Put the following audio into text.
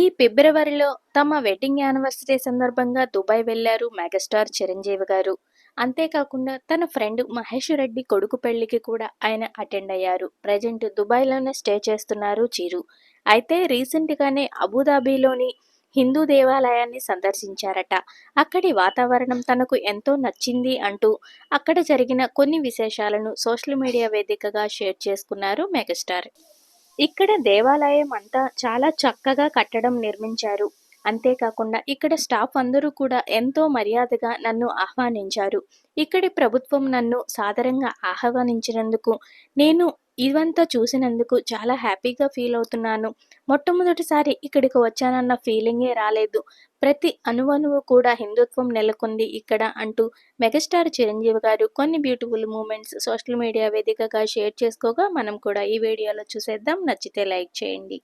ఈ ఫిబ్రవరిలో తమ వెడ్డింగ్ యానివర్సరీ సందర్భంగా దుబాయ్ వెళ్ళారు మెగాస్టార్ చిరంజీవి గారు. అంతేకాకుండా తన ఫ్రెండ్ మహేష్ రెడ్డి కొడుకు పెళ్ళికి కూడా ఆయన అటెండ్ అయ్యారు. ప్రజెంట్ దుబాయ్లోనే స్టే చేస్తున్నారు చిరు. అయితే రీసెంట్గానే అబుదాబీలోని హిందూ దేవాలయాన్ని సందర్శించారట. అక్కడి వాతావరణం తనకు ఎంతో నచ్చింది అంటూ అక్కడ జరిగిన కొన్ని విశేషాలను సోషల్ మీడియా వేదికగా షేర్ చేసుకున్నారు మెగాస్టార్. ఇక్కడ దేవాలయం అంతా చాలా చక్కగా కట్టడం నిర్మించారు. అంతేకాకుండా ఇక్కడ స్టాఫ్ అందరూ కూడా ఎంతో మర్యాదగా నన్ను ఆహ్వానించారు. ఇక్కడి ప్రభుత్వం నన్ను సాదరంగా ఆహ్వానించినందుకు నేను ఇవంతా చూసినందుకు చాలా హ్యాపీగా ఫీల్ అవుతున్నాను. మొట్టమొదటిసారి ఇక్కడికి వచ్చానన్న ఫీలింగే రాలేదు. ప్రతి అణువణువు కూడా హిందుత్వం నెలకొంది ఇక్కడ అంటూ మెగాస్టార్ చిరంజీవి గారు కొన్ని బ్యూటిఫుల్ మూమెంట్స్ సోషల్ మీడియా వేదికగా షేర్ చేసుకోగా మనం కూడా ఈ వీడియోలో చూసేద్దాం. నచ్చితే లైక్ చేయండి.